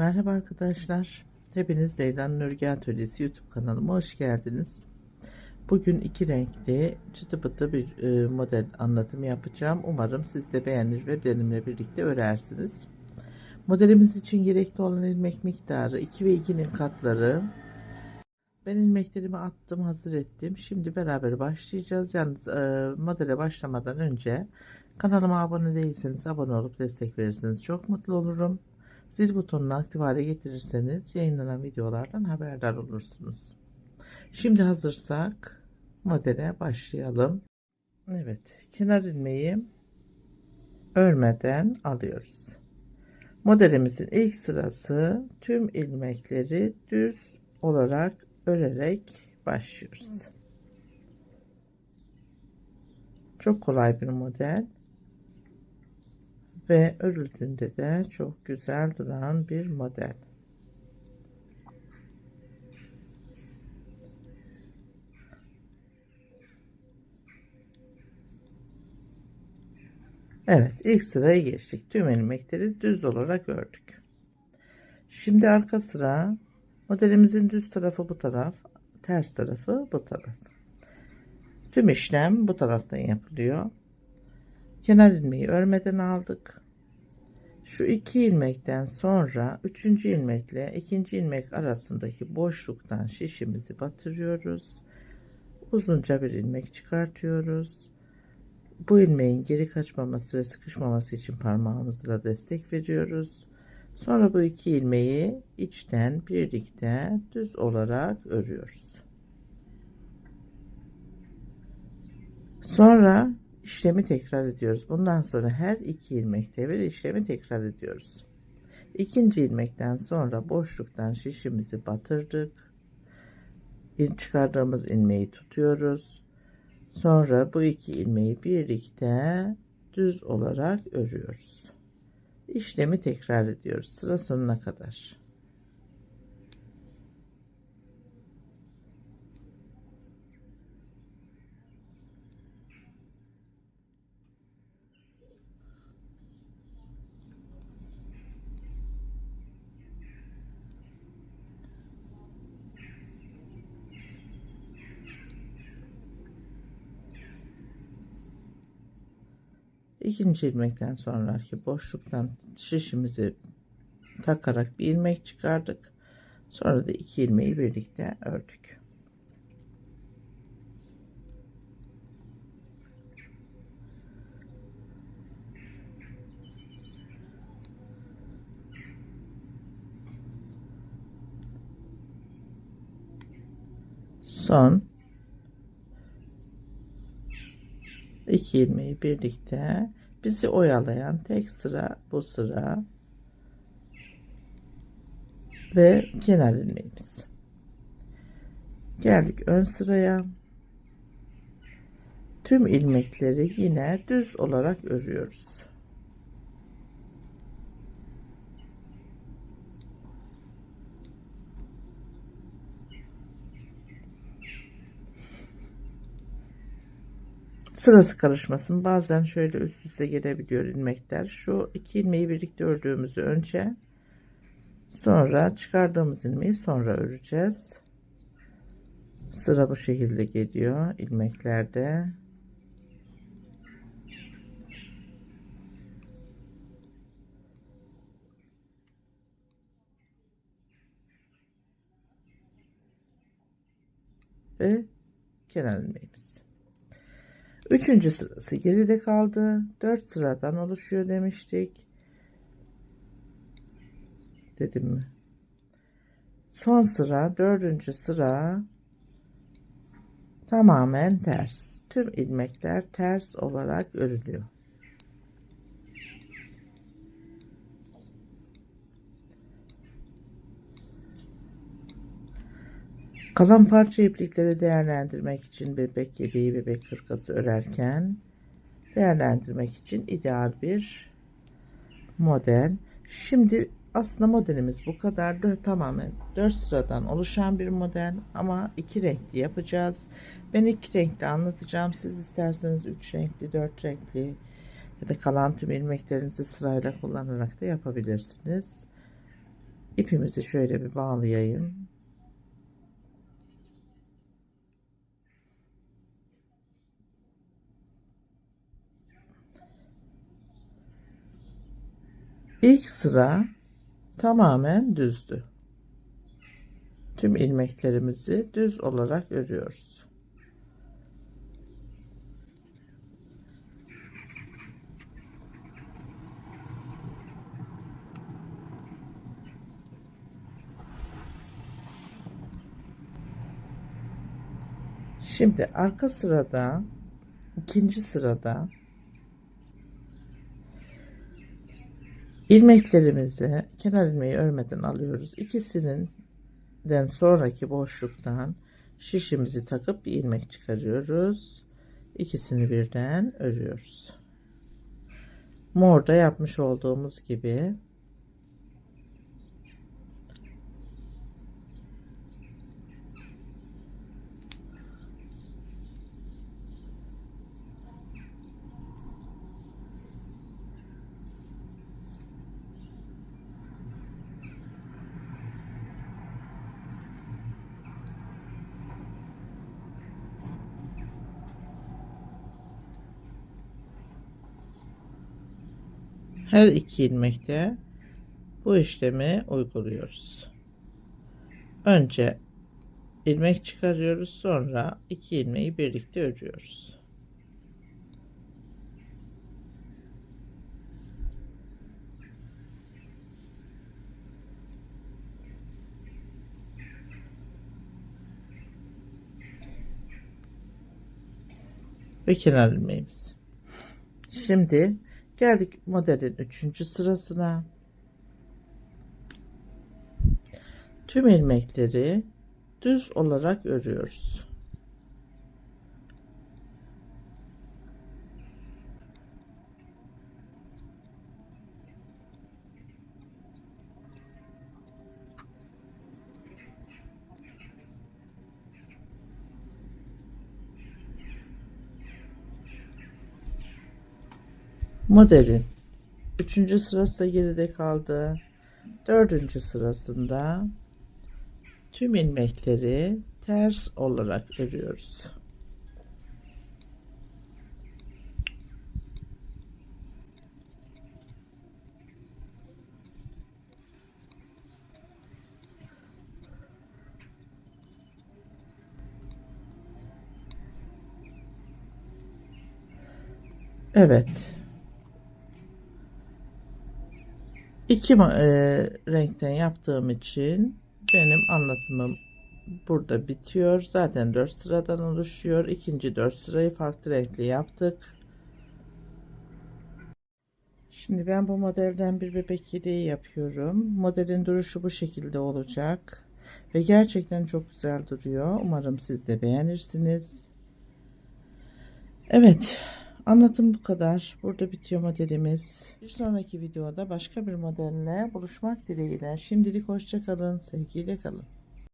Merhaba arkadaşlar. Hepiniz Leyla'nın Örgü Atölyesi YouTube kanalıma hoş geldiniz. Bugün iki renkli çıtı pıtı bir e, model anlatımı yapacağım. Umarım siz de beğenir ve benimle birlikte örersiniz. Modelimiz için gerekli olan ilmek miktarı 2 ve 2'nin katları. Ben ilmeklerimi attım, hazır ettim. Şimdi beraber başlayacağız. Yalnız e, modele başlamadan önce kanalıma abone değilseniz abone olup destek verirseniz çok mutlu olurum. Zil butonunu aktif hale getirirseniz yayınlanan videolardan haberdar olursunuz. Şimdi hazırsak modele başlayalım. Evet, kenar ilmeği örmeden alıyoruz. Modelimizin ilk sırası tüm ilmekleri düz olarak örerek başlıyoruz. Çok kolay bir model ve örüldüğünde de çok güzel duran bir model. Evet ilk sıraya geçtik. Tüm ilmekleri düz olarak ördük. Şimdi arka sıra modelimizin düz tarafı bu taraf, ters tarafı bu taraf. Tüm işlem bu taraftan yapılıyor. Kenar ilmeği örmeden aldık. Şu iki ilmekten sonra üçüncü ilmekle ikinci ilmek arasındaki boşluktan şişimizi batırıyoruz. Uzunca bir ilmek çıkartıyoruz. Bu ilmeğin geri kaçmaması ve sıkışmaması için parmağımızla destek veriyoruz. Sonra bu iki ilmeği içten birlikte düz olarak örüyoruz. Sonra işlemi tekrar ediyoruz. Bundan sonra her iki ilmekte bir işlemi tekrar ediyoruz. İkinci ilmekten sonra boşluktan şişimizi batırdık. Çıkardığımız ilmeği tutuyoruz. Sonra bu iki ilmeği birlikte düz olarak örüyoruz. İşlemi tekrar ediyoruz sıra sonuna kadar. İkinci ilmekten sonraki boşluktan şişimizi takarak bir ilmek çıkardık. Sonra da iki ilmeği birlikte ördük. Son iki ilmeği birlikte bizi oyalayan tek sıra bu sıra ve kenar ilmeğimiz. Geldik ön sıraya. Tüm ilmekleri yine düz olarak örüyoruz. Sırası karışmasın. Bazen şöyle üst üste gelebiliyor ilmekler. Şu iki ilmeği birlikte ördüğümüzü önce sonra çıkardığımız ilmeği sonra öreceğiz. Sıra bu şekilde geliyor ilmeklerde. Ve kenar ilmeğimiz. Üçüncü sırası geride kaldı. Dört sıradan oluşuyor demiştik. Dedim mi? Son sıra dördüncü sıra tamamen ters. Tüm ilmekler ters olarak örülüyor. Kalan parça iplikleri değerlendirmek için bebek yediği bebek hırkası örerken değerlendirmek için ideal bir model. Şimdi aslında modelimiz bu kadar. Tamamen 4 sıradan oluşan bir model ama iki renkli yapacağız. Ben iki renkli anlatacağım. Siz isterseniz üç renkli, dört renkli ya da kalan tüm ilmeklerinizi sırayla kullanarak da yapabilirsiniz. İpimizi şöyle bir bağlayayım. İlk sıra tamamen düzdü. Tüm ilmeklerimizi düz olarak örüyoruz. Şimdi arka sırada ikinci sırada ilmeklerimizi kenar ilmeği örmeden alıyoruz. İkisinin den sonraki boşluktan şişimizi takıp bir ilmek çıkarıyoruz. İkisini birden örüyoruz. Morda yapmış olduğumuz gibi her iki ilmekte bu işlemi uyguluyoruz. Önce ilmek çıkarıyoruz sonra iki ilmeği birlikte örüyoruz. Ve kenar ilmeğimiz. Şimdi geldik modelin üçüncü sırasına. Tüm ilmekleri düz olarak örüyoruz. Modelin üçüncü sırası da geride kaldı. Dördüncü sırasında tüm ilmekleri ters olarak örüyoruz. Evet. İki e, renkten yaptığım için benim anlatımım burada bitiyor. Zaten 4 sıradan oluşuyor. İkinci 4 sırayı farklı renkli yaptık. Şimdi ben bu modelden bir bebek yeleği yapıyorum. Modelin duruşu bu şekilde olacak. Ve gerçekten çok güzel duruyor. Umarım siz de beğenirsiniz. Evet. Anlatım bu kadar. Burada bitiyor modelimiz. Bir sonraki videoda başka bir modelle buluşmak dileğiyle. Şimdilik hoşça kalın. Sevgiyle kalın.